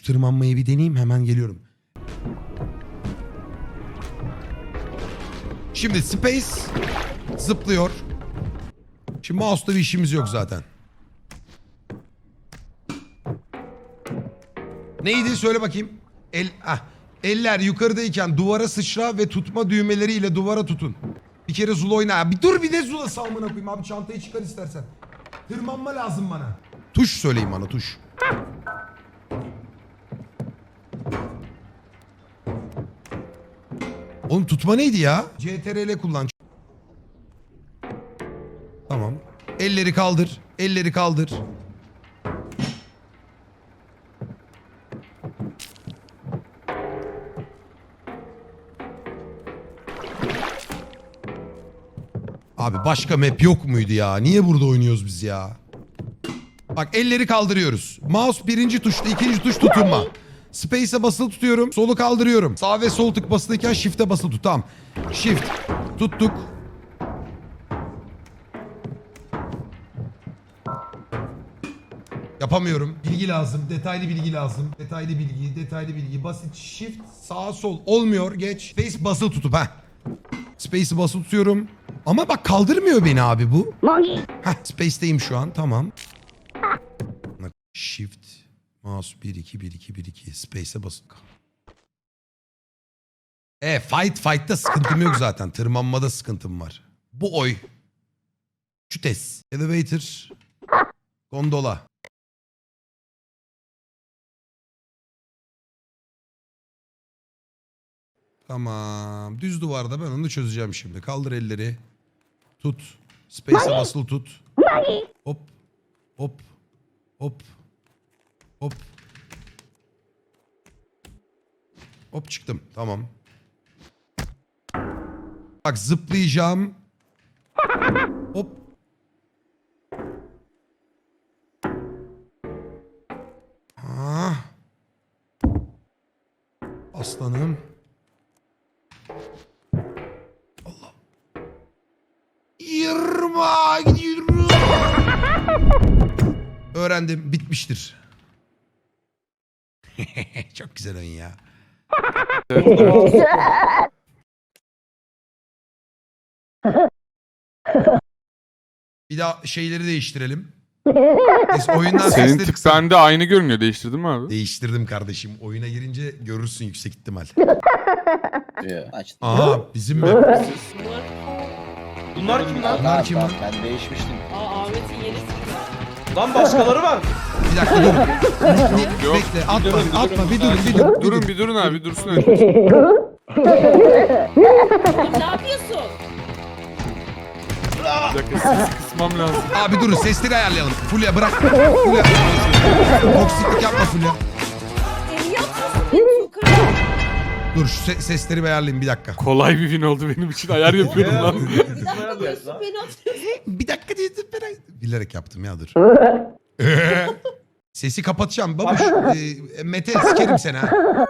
Şu tırmanmayı bir deneyeyim hemen geliyorum. Şimdi Space zıplıyor. Şimdi mouse'da bir işimiz yok zaten. Neydi söyle bakayım. El, ah, eller yukarıdayken duvara sıçra ve tutma düğmeleriyle duvara tutun. Bir kere Zula oyna. Bir dur bir de Zula salmına koyayım abi çantayı çıkar istersen. Tırmanma lazım bana. Tuş söyleyin bana tuş. Oğlum tutma neydi ya? CTRL kullan. Tamam. Elleri kaldır. Elleri kaldır. Abi başka map yok muydu ya? Niye burada oynuyoruz biz ya? Bak elleri kaldırıyoruz. Mouse birinci tuşta, ikinci tuş tutunma. Space'e basılı tutuyorum. Solu kaldırıyorum. Sağ ve sol tık basılıyken shift'e basılı tut. Tamam. Shift. Tuttuk. Yapamıyorum. Bilgi lazım. Detaylı bilgi lazım. Detaylı bilgi, detaylı bilgi. Basit shift, sağ sol. Olmuyor. Geç. Space basılı tutup ha. Space'i basılı tutuyorum. Ama bak kaldırmıyor beni abi bu. Heh, Space'teyim şu an. Tamam. Shift. Mouse 1 2 1 2 1 2 Space'e basın. E fight fight'ta sıkıntım yok zaten. Tırmanmada sıkıntım var. Bu oy. Şutes. Elevator. Gondola. Tamam. Düz duvarda ben onu çözeceğim şimdi. Kaldır elleri. Tut. Space'e basılı tut. Hop. Hop. Hop. Hop. Hop çıktım. Tamam. Bak zıplayacağım. Hop. Ah. Aslanım. Allah. Yırma gidiyorum. Öğrendim. Bitmiştir. Çok güzel oyun ya. Bir daha şeyleri değiştirelim. Neyse, oyundan Senin sesleri- tık sende aynı görünüyor. Değiştirdin mi abi? Değiştirdim kardeşim. Oyuna girince görürsün yüksek ihtimal. Açtım. Aha bizim mi? Bunlar kim lan? Bunlar kim lan? Ben değişmiştim. Aa Ahmet'in yeni Lan başkaları var. Bir dakika dur. Ne- Yok. Bekle atma durun, atma bir durun bir durun. bir Durun bir durun abi dursun önce. ne yapıyorsun? Bir dakika sesi kısmam lazım. Abi durun sesleri ayarlayalım. Fulya bırak. Fulya. Toksiklik yapma Fulya. Eli yapıyorsun beni sokağa. Dur şu se- sesleri bir ayarlayayım bir dakika. Kolay bir win oldu benim için. Ayar yapıyorum lan. Bir dakika diyorsun beni atıyorsun. Bir dakika diye ben bilerek yaptım ya dur. Sesi kapatacağım. Babuş e, Mete sikerim seni ha.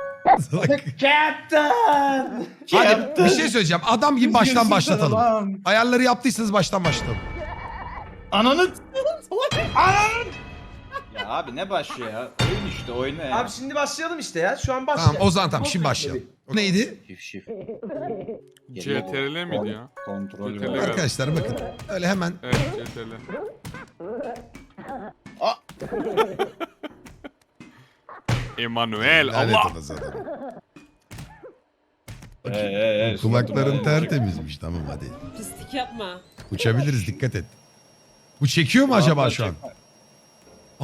Captain. Hadi bir şey söyleyeceğim. Adam gibi baştan başlatalım. Ayarları yaptıysanız baştan başlatalım. Ananı. Ya abi ne başlıyor ya? Oyun işte oyna ya. Abi şimdi başlayalım işte ya. Şu an başlayalım. Tamam o zaman tamam şimdi başlayalım. Neydi? Şif şif. CTRL miydi ya? Kontrol CTRL. Arkadaşlar bakın. Öyle hemen Evet CTRL. Emanuel lanet Allah. olası adam. Ee, ee, ee, Kulakların tertemizmiş tamam hadi. Pislik yapma. Uçabiliriz dikkat et. Bu çekiyor mu acaba şu an?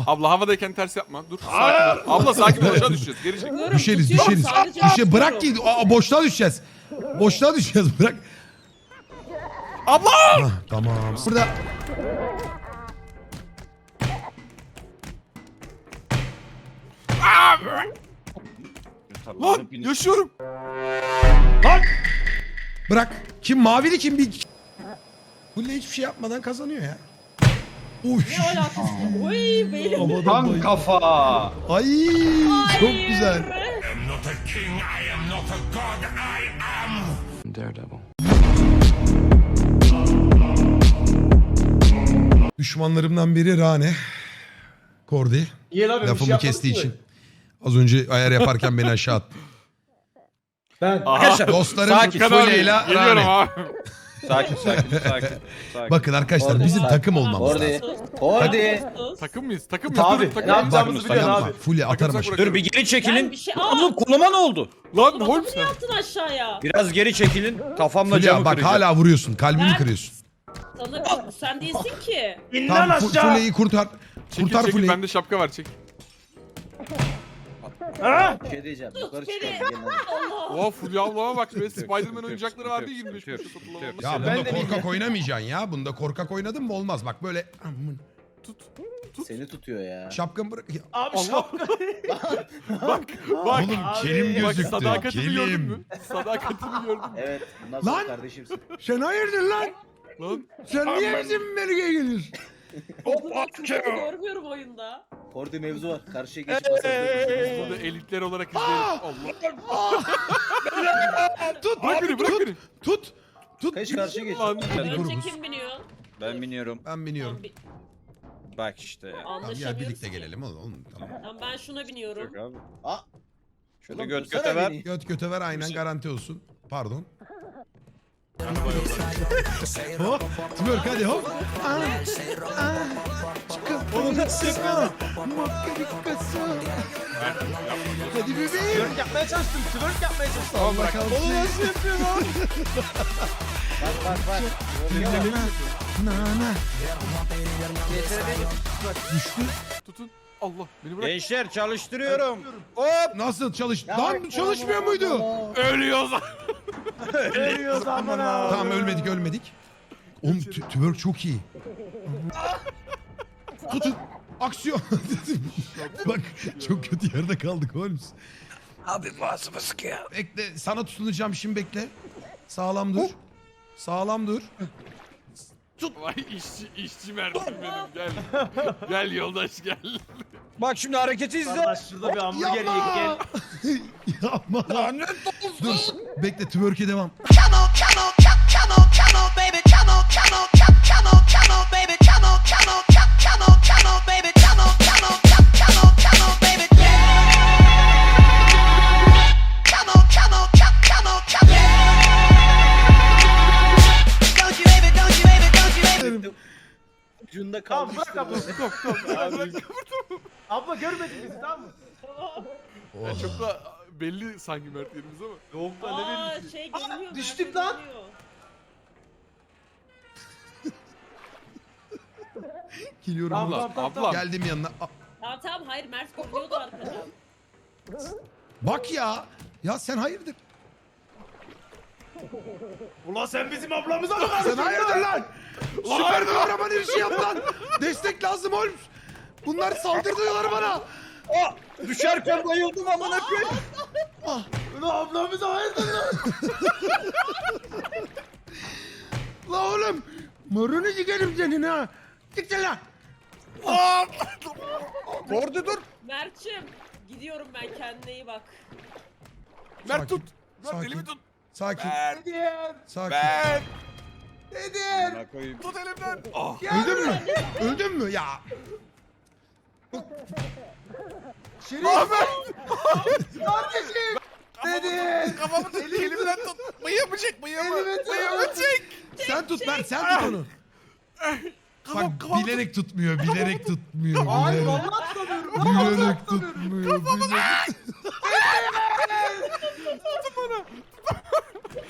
Abla havadayken ters yapma. Dur sakin ol. Abla sakin ol aşağı düşeceğiz. Geri çek. Düşeriz tutuyorum, düşeriz. sadece Düşe bırak tutuyorum. ki Aa, boşluğa düşeceğiz. Boşluğa düşeceğiz bırak. Abla! Hah, tamam. Burada Lan yaşıyorum. bırak. Kim mavili kim bir Kulle hiçbir şey yapmadan kazanıyor ya. Uy. Ne alakası? Oy benim. Tam kafa. Ay çok güzel. Düşmanlarımdan biri Rane. Kordi. Niye lan öyle bir şey Lafımı yapmadın kestiği ki? için. Az önce ayar yaparken beni aşağı attı. Ben. Arkadaşlar Dostlarım Sakin, Fulya ile Geliyorum Rane. abi. sakin sakin sakin. sakin. Bakın arkadaşlar Orada bizim var. takım olmamız Orada. lazım. Hadi. Takım mıyız? Takım mıyız? Abi, Takım ne mıyız? yapacağımızı biliyorsun abi. Fulya atarım aşağı. Dur bir geri Ben çekilin. bir şey... Oğlum Aa! koluma ne oldu? Lan Adamı Holmes niye ne? attın aşağıya? Biraz geri çekilin. Kafamla Fulya camı bak kıracağım. hala vuruyorsun. Kalbimi Ben- kırıyorsun. Sana sen değilsin ki. Tamam Fu- aşağı. Fulya'yı kurtar. Çekil Kurtar çekil Fulya'yı. bende şapka var çek. Ha? Bir şey diyeceğim. Yukarı çıkalım. Oha Fulya ablama bak be Spiderman oyuncakları vardı ya 25 kuruşa satılan Ya bunda de korkak oynamayacaksın ya. Bunda korkak oynadın mı olmaz. Bak böyle amın, Seni tutuyor ya. şapkamı bırak. Ya, Abi Allah. şapka. Bak bak. Oğlum kelim Bak gözüktü. sadakatimi gördün mü? Kelim. Sadakatimi gördün mü? Evet. Bundan Lan! kardeşimsin. Sen hayırdır lan? Lan Sen niye bizim bölgeye geliyorsun? Bunu görmüyorum oyunda. Orada mevzu var. Karşıya geçip biz burada elitler olarak izleyelim. Allah. Tut. Bırak beni bırak beni. Tut. Tut. Kaç karşıya geç. Lan. Önce kim biniyor? Ben biniyorum. Ben biniyorum. Tamam, bi- Bak işte ya. Tamam gel Anlaşamıyoruz birlikte ki. gelelim oğlum. oğlum, Tamam. Tamam ben şuna biniyorum. Yok abi. Aa. Şöyle Ulan göt dursana göte ver. beni. Göt göte ver aynen garanti olsun. Pardon. Hop. Twerk hadi hop. Aa, çıkın. Oğlum nasıl yapıyor? Hadi bebeğim. Twerk yapmaya çalıştım. Twerk yapmaya çalıştım. Al bakalım. Oğlum nasıl yapıyor lan? Bak bak bak. Nana. Tutun. Allah beni bırak. Gençler çalıştırıyorum. Nasıl çalış? Lan çalışmıyor muydu? Ölüyoruz. Ölüyoruz aman ha. Tamam ölmedik ölmedik. Oğlum tü- twerk çok iyi. Tutun. Aksiyon. Bak çok kötü yerde kaldık Holmes. Abi boğazımı sıkıyor. Bekle sana tutunacağım şimdi bekle. Sağlam dur. Sağlam dur. Vay işçi işçi Mert'im benim gel. Gel yoldaş gel. Bak şimdi hareketi izle. Kardeş şurada bir hamburger yiyek gel. Yapma. Lanet Dur. Bekle twerk'e devam. Ucunda Tamam kalmış. bırak abla. Abla görmedi bizi tamam mı? Ya çok da belli sanki Mert yerimiz ama. Yok lan ne Aa bileyim. şey geliyor. düştüm Mert'e lan. geliyor. Geliyorum. Tamam ulan. tamam tamam. Abla. Geldim yanına. A- Tamam tamam hayır Mert koruyordu arkadan. Bak ya. Ya sen hayırdır? Ulan sen bizim ablamıza mı Sen hayırdır lan? Süper kahraman bir şey yap lan. Destek lazım Holmes. Bunlar saldırıyorlar bana. Düşerken bayıldım amına koyayım. Ulan ablamıza hayırdır lan. La oğlum. Morunu sikerim senin ha. Siktir lan. Orada dur. Mert'cim gidiyorum ben kendine iyi bak. Mert Sakin, tut. Mert sakin. elimi tut. Sakin. Mert. Sakin. Mert. Amına koyayım. Tut elimden. Ah. Öldün mü? Öldün mü? Ya. Kardeşim. Dedi. Kafamı tut. Elimden tut. Bıyığımı çek bıyığımı. Bıyığımı çek. Sen tut Mert sen tut onu. Bak tut. bilerek tutmuyor, bilerek tutmuyor. Hayır vallahi tutamıyorum. bilerek tutmuyor. bilerek-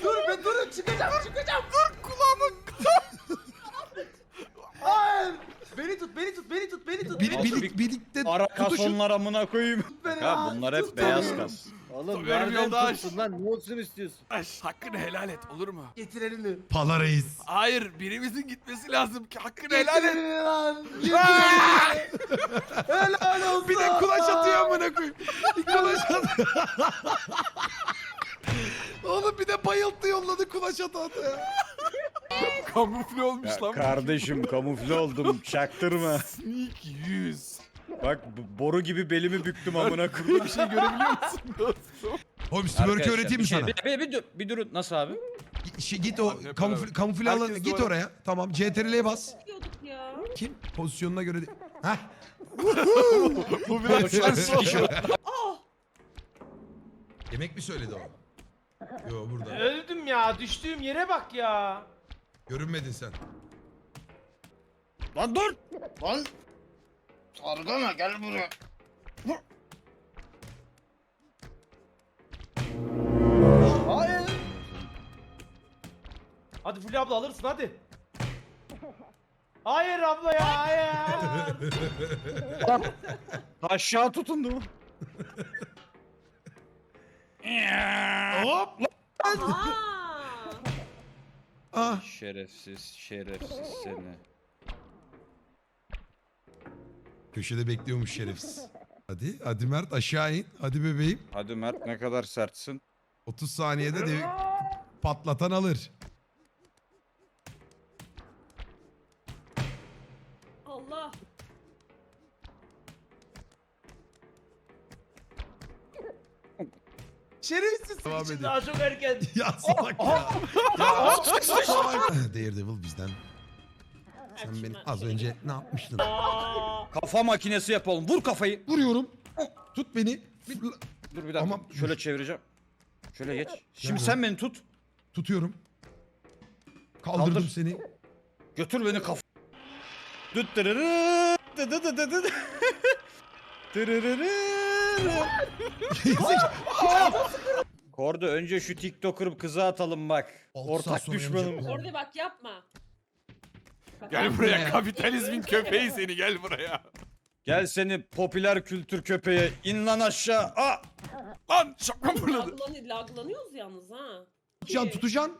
Dur be durun çıkacağım çıkacağım. Dur kulağımı. Hayır. Beni tut beni beni tut. birlik, birlikte Ara tutuşun. kasonlar amına koyayım. lan. bunlar hep beyaz kas. Oğlum Benim nereden yoldaş. tuttun lan? Ne olsun istiyorsun? Aş, hakkını helal et olur mu? Getir elini. Pala reis. Hayır birimizin gitmesi lazım ki hakkını helal et. lan. Getir elini. Helal olsun. Bir de kulaç atıyor amına koyayım. Bir kulaç atıyor. Oğlum bir de bayılttı yolladı kulaç atı atı ya. Kamufle olmuş lan. Kardeşim kamufle oldum çaktırma. Sneak 100. Bak boru gibi belimi büktüm amına Burada koyayım. bir şey görebiliyor musun dostum? Oğlum twerk'ü öğreteyim mi şey- sana? Bir, bir, bir, dur, bir durun nasıl abi? Şey, git o Hep kamufle, beraber. kamufle alanı Herkes git duvara- oraya. Tamam CTRL'ye bas. Diyorduk ya. Kim? Pozisyonuna göre de... Heh. Bu biraz şans oldu. Ah Yemek mi söyledi o? Yo burada. Öldüm ya. Düştüğüm yere bak ya. Görünmedin sen. Lan dur. Lan. Sargana gel buraya. Hayır. Hadi Fulya abla alırsın hadi. Hayır abla ya hayır. Aşağı tutundu mu? Hop. Aa! Ah. Şerefsiz, şerefsiz seni. Köşede bekliyormuş şerefsiz. Hadi, hadi Mert aşağı in. Hadi bebeğim. Hadi Mert ne kadar sertsin. 30 saniyede de patlatan alır. Allah. Şerefsiz Devam için edin. daha çok erken. Ya salak ya. ya salak. Daredevil bizden. Sen beni az önce ne yapmıştın? Kafa makinesi yapalım. Vur kafayı. Vuruyorum. Tut beni. Fırla- Dur bir dakika. Ama- Şöyle çevireceğim. Şöyle geç. Şimdi sen beni tut. Tutuyorum. Kaldırdım Kaldır. seni. Götür beni kaf... Düt dırırı, dı dı dı dı dı. Dırırırı. Korda önce şu TikToker kızı atalım bak. Altı saat Ortak sonra düşmanım. yanacak. orada bak yapma. Bak, Gel buraya kapitalizmin köpeği seni gel buraya. Gel seni popüler kültür köpeğe in lan aşağı. Aa! Lan şapkam fırladı. Laglan- laglanıyoruz yalnız ha. Tutacaksın tutacaksın.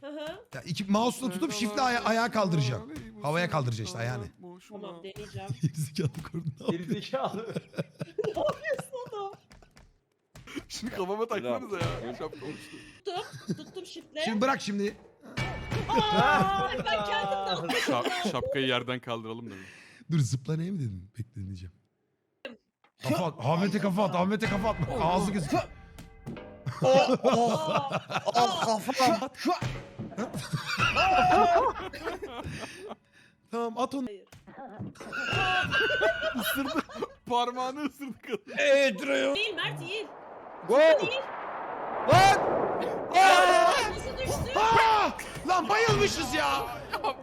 Hı hı. Ya iki mouse'la tutup shift'le aya- ayağa kaldıracaksın. Havaya kaldıracaksın işte ayağını. Tamam deneyeceğim. Gerizekalı korna. Gerizekalı. Şunu kafama takmanıza ya. Şapka uçtu. Tuttum. Tuttum şifle. Şimdi bırak şimdi. Aa, ben kendim de Şap- şapkayı yerden kaldıralım da. bir. Dur zıplanayım mı dedim. Bekle dinleyeceğim. Kafa at. Ahmet'e kafa at. Ahmet'e kafa at. Ağzı kafa. Tamam at onu. Parmağını ısırdı kadın. Değil Mert değil. Go. Değil. Lan. Nasıl düştü? Aa! Lan bayılmışız ya.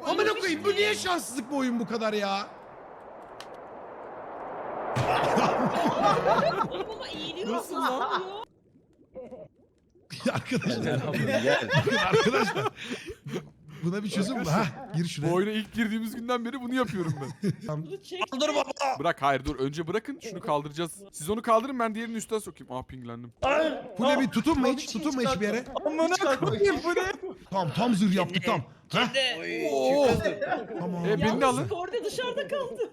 Amına koyayım bu niye şanssızlık bu oyun bu kadar ya? Oğlum ama eğiliyor. Nasıl lan? arkadaşlar. Gel. arkadaşlar. Buna bir çözüm mü? Ha, gir Bu şuraya. oyuna ilk girdiğimiz günden beri bunu yapıyorum ben. Bunu çek. Kaldır baba. Bırak hayır dur önce bırakın şunu kaldıracağız. Siz onu kaldırın ben diğerini üstten sokayım. Aa pinglendim. Bu ne bir tutunma hiç. Tutunma hiçbir yere. Amına koyayım bu ne? Tamam tam zırh yaptık tam. Ha? Oo. Tamam. E, beni de alın. Orada dışarıda kaldı.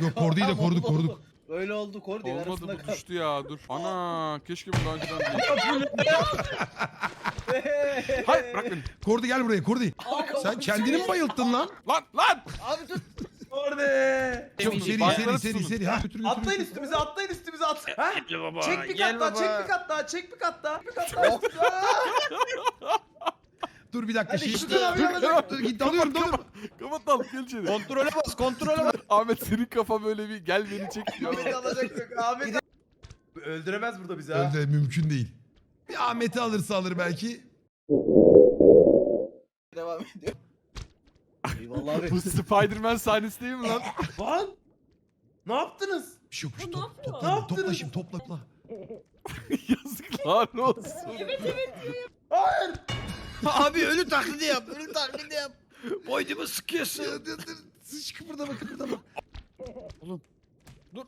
Yok korduyu da koruduk koruduk. Öyle oldu Kordi Olmadı arasında bu kaldı. düştü ya dur. Ana keşke bunu daha önceden değil. Hayır bırak beni. Kordu gel buraya kordu. Sen kendini mi bayılttın lan? Lan lan. Abi tut. Orada. Çok seri seri seri seri. Ha götür götür. Atlayın götür. üstümüze atlayın üstümüze at. Ha? Çek bir kat daha çek bir kat daha çek bir kat daha. Bir kat daha. Dur bir dakika. Hadi Şey, işte dur, abi, dur, alacak. dur, git dalıyorum dalıyorum. Kapat al gel içeri. Kontrole bas kontrole bas. Ahmet senin kafa böyle bir gel beni çek diyor. Ahmet alacak yok. Ahmet Öldüremez burada bizi ha. Öyle mümkün değil. Bir Ahmet'i alırsa alır belki. Devam ediyor. Eyvallah abi. Bu Spider-Man sahnesi değil mi lan? Lan! Ne yaptınız? Bir şey yokmuş. Bu ne Top, yapıyor? topla, Ne topla şimdi topla topla. Yazıklar olsun. Evet evet. Hayır! Abi ölü taklidi yap. Ölü taklidi yap. Boynumu sıkıyorsun. Dur dur dur. Sıç kıpırdama kıpırdama. Oğlum, dur.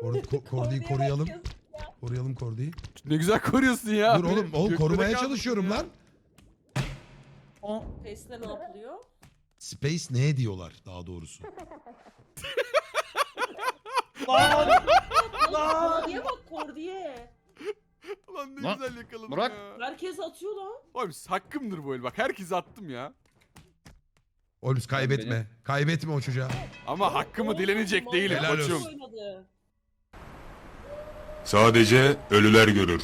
Kor, ko, korduyu koruyalım. Koruyalım korduyu. Ne güzel koruyorsun ya. Dur oğlum oğlum korumaya çalışıyorum ya. lan. Face'le ne yapılıyor? Space ne diyorlar daha doğrusu. Lan! Lan Kordiye bak Kordiye. Lan ne Lan, güzel yakaladım bırak. ya. Herkes atıyor lan. Oğlum hakkımdır bu el bak herkese attım ya. Oğlum kaybetme. Kaybetme o çocuğa. Ama hakkımı dilenecek değilim Helal koçum. Oynadı. Sadece ölüler görür.